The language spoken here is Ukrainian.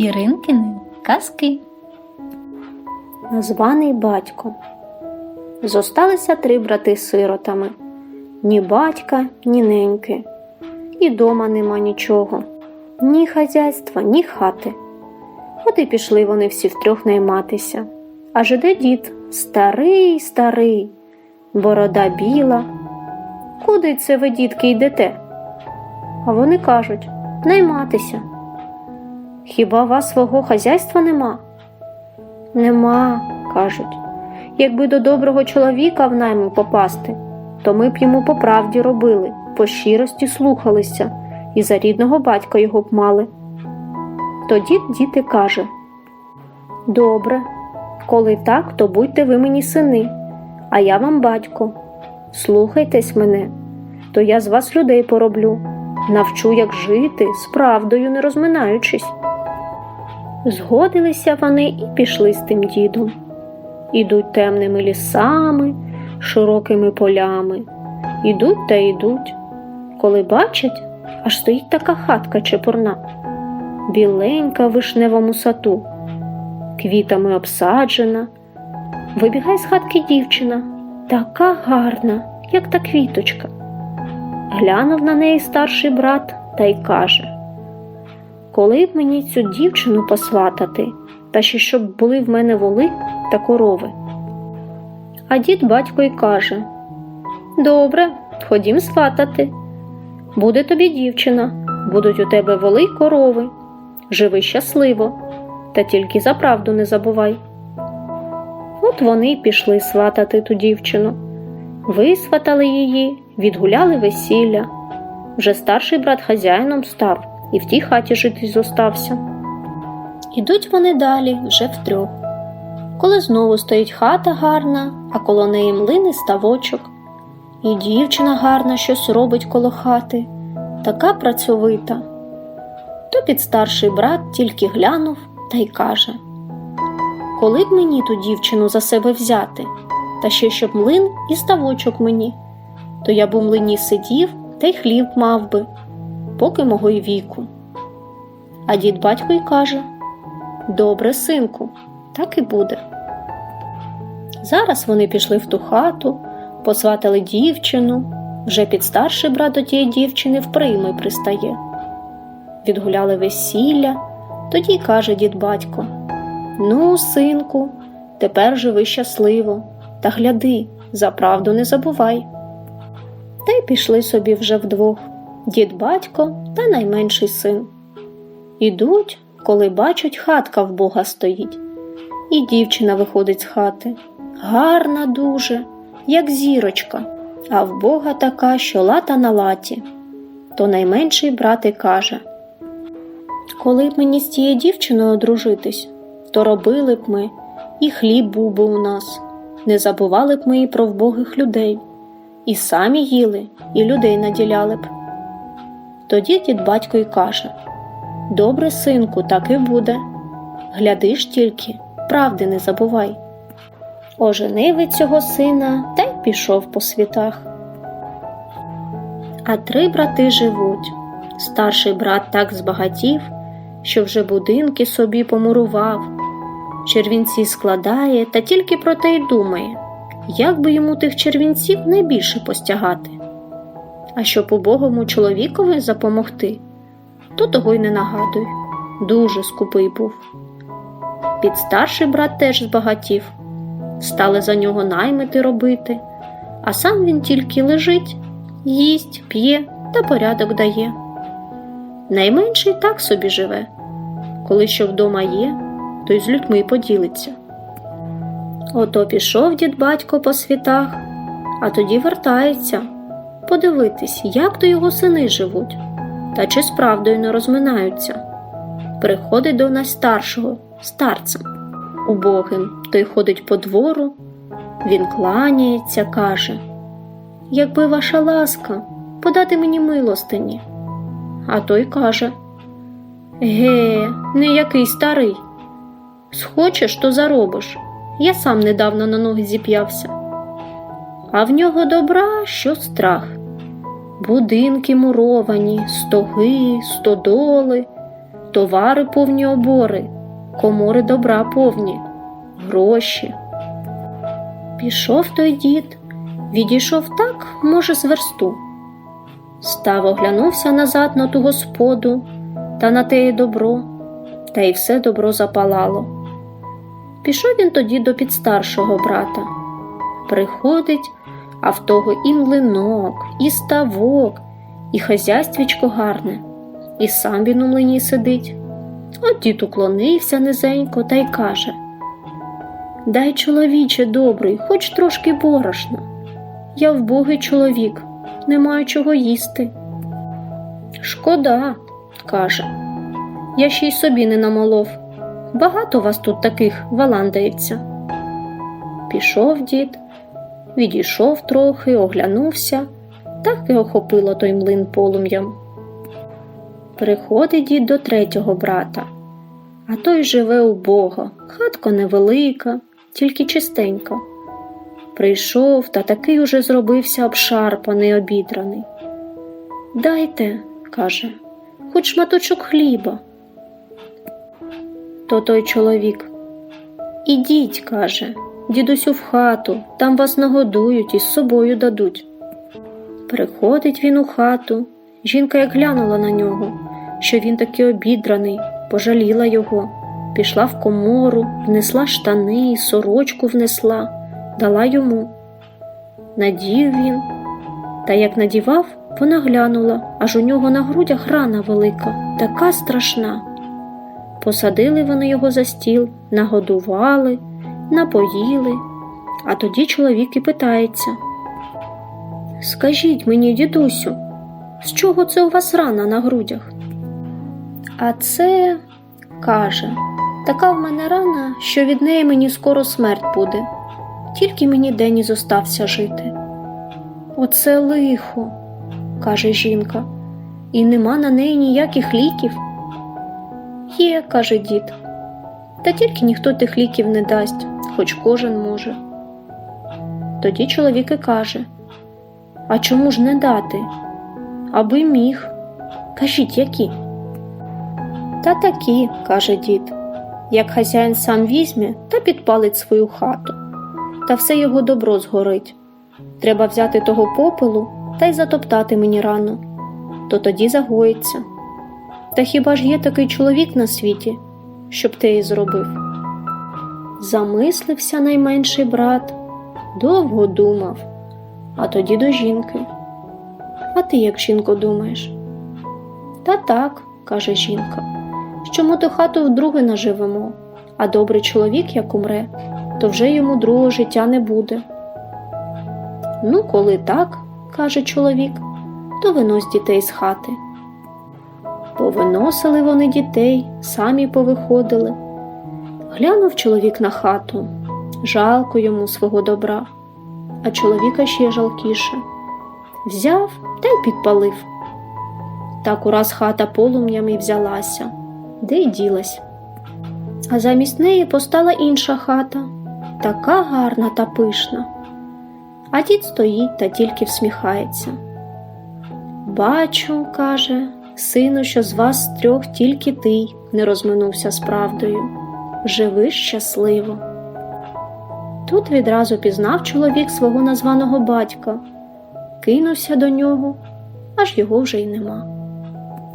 Іринкини казки. Названий батько. Зосталися три брати сиротами ні батька, ні неньки. І дома нема нічого, ні хазяйства, ні хати. От і пішли вони всі втрьох найматися. Аж іде дід старий, старий, борода біла. Куди це ви, дітки, йдете? А вони кажуть найматися. Хіба вас свого хазяйства нема? Нема, кажуть. Якби до доброго чоловіка в найму попасти, то ми б йому по правді робили, по щирості слухалися і за рідного батька його б мали. Тоді діти каже Добре, коли так, то будьте ви мені сини, а я вам батько. Слухайтесь мене, то я з вас людей пороблю, навчу, як жити, з правдою не розминаючись. Згодилися вони і пішли з тим дідом. Ідуть темними лісами, широкими полями. Ідуть та йдуть. Коли бачать, аж стоїть така хатка чепурна, біленька в вишневому сату, квітами обсаджена. Вибігає з хатки дівчина, така гарна, як та квіточка. Глянув на неї старший брат та й каже коли б мені цю дівчину посватати, та ще щоб були в мене воли та корови. А дід батько й каже Добре, ходім сватати. Буде тобі дівчина, будуть у тебе воли й корови. Живи щасливо, та тільки за правду не забувай. От вони й пішли сватати ту дівчину, висватали її, відгуляли весілля. Вже старший брат хазяїном став і в тій хаті жити зостався. Ідуть вони далі вже втрьох. Коли знову стоїть хата гарна, а коло неї млини ставочок, і дівчина гарна щось робить коло хати, така працьовита. То під старший брат тільки глянув та й каже Коли б мені ту дівчину за себе взяти, та ще щоб млин і ставочок мені, то я б у млині сидів та й хліб мав би поки мого й віку. А дід батько й каже Добре, синку, так і буде. Зараз вони пішли в ту хату, посватали дівчину, вже під старший брат до тієї дівчини вприйми пристає. Відгуляли весілля, тоді й каже дід батько Ну, синку, тепер живи щасливо, та гляди, за правду не забувай. Та й пішли собі вже вдвох дід батько та найменший син. Ідуть, коли бачать, хатка в Бога стоїть, і дівчина виходить з хати. Гарна дуже, як зірочка, а в Бога така, що лата на латі. То найменший брат і каже Коли б мені з тією дівчиною одружитись, то робили б ми, і хліб був би у нас, не забували б ми і про вбогих людей, і самі їли, і людей наділяли б. Тоді дід батько й каже Добре, синку, так і буде. Гляди ж тільки, правди не забувай. Оженив цього сина та й пішов по світах. А три брати живуть. Старший брат так збагатів, що вже будинки собі помурував, червінці складає та тільки про те й думає, як би йому тих червінців найбільше постягати. А щоб убогому чоловікові запомогти, то того й не нагадуй. Дуже скупий був. Підстарший брат теж збагатів, стали за нього наймити робити, а сам він тільки лежить, їсть, п'є та порядок дає. Найменший так собі живе, коли що вдома є, то й з людьми поділиться. Ото пішов дід батько по світах, а тоді вертається подивитись, як то його сини живуть, та чи з правдою не розминаються. Приходить до нас старшого, старцем, убогим, той ходить по двору, він кланяється, каже Якби ваша ласка, подати мені милостині. А той каже Ге, не який старий. Схочеш, то заробиш. Я сам недавно на ноги зіп'явся. А в нього добра, що страх будинки муровані, стоги, стодоли, товари повні обори, комори добра повні, гроші. Пішов той дід, відійшов так, може, з версту. Став оглянувся назад на ту господу та на теє добро, та й все добро запалало. Пішов він тоді до підстаршого брата. Приходить, а в того і млинок, і ставок, і хазяйствічко гарне, і сам він у млині сидить. От дід уклонився низенько та й каже Дай, чоловіче добрий, хоч трошки борошна. Я вбогий чоловік, не маю чого їсти. Шкода, каже, я ще й собі не намолов. Багато вас тут таких валандається. Пішов дід, відійшов трохи, оглянувся, так і охопило той млин полум'ям. Приходить дід до третього брата, а той живе убого, хатка невелика, тільки чистенька. Прийшов та такий уже зробився обшарпаний, обідраний. Дайте, каже, хоч шматочок хліба. То той чоловік. Ідіть, каже, дідусю в хату, там вас нагодують і з собою дадуть. Приходить він у хату, жінка як глянула на нього, що він такий обідраний, пожаліла його, пішла в комору, внесла штани, сорочку внесла, дала йому. Надів він, та як надівав, вона глянула, аж у нього на грудях рана велика, така страшна. Посадили вони його за стіл, нагодували, напоїли, а тоді чоловік і питається. Скажіть мені, дідусю, з чого це у вас рана на грудях? А це, каже, така в мене рана, що від неї мені скоро смерть буде, тільки мені день і зостався жити. Оце лихо, каже жінка, і нема на неї ніяких ліків. Є, каже дід, та тільки ніхто тих ліків не дасть, хоч кожен може. Тоді чоловік і каже А чому ж не дати? Аби міг. Кажіть, які? Та такі, каже дід, як хазяїн сам візьме та підпалить свою хату, та все його добро згорить. Треба взяти того попелу та й затоптати мені рану, то тоді загоїться. Та хіба ж є такий чоловік на світі, щоб те і зробив? Замислився найменший брат, довго думав, а тоді до жінки. А ти як жінко думаєш? Та так, каже жінка, що ми ту хату вдруге наживемо, а добрий чоловік, як умре, то вже йому другого життя не буде. Ну, коли так, каже чоловік, то винось дітей з хати. Повиносили вони дітей, самі повиходили. Глянув чоловік на хату, жалко йому свого добра, а чоловіка ще жалкіше. Взяв та й підпалив. Так ураз хата полум'ями взялася, де й ділась. А замість неї постала інша хата, така гарна та пишна. А дід стоїть та тільки всміхається. Бачу, каже, сину, що з вас трьох тільки ти не розминувся з правдою. Живи щасливо. Тут відразу пізнав чоловік свого названого батька, кинувся до нього, аж його вже й нема.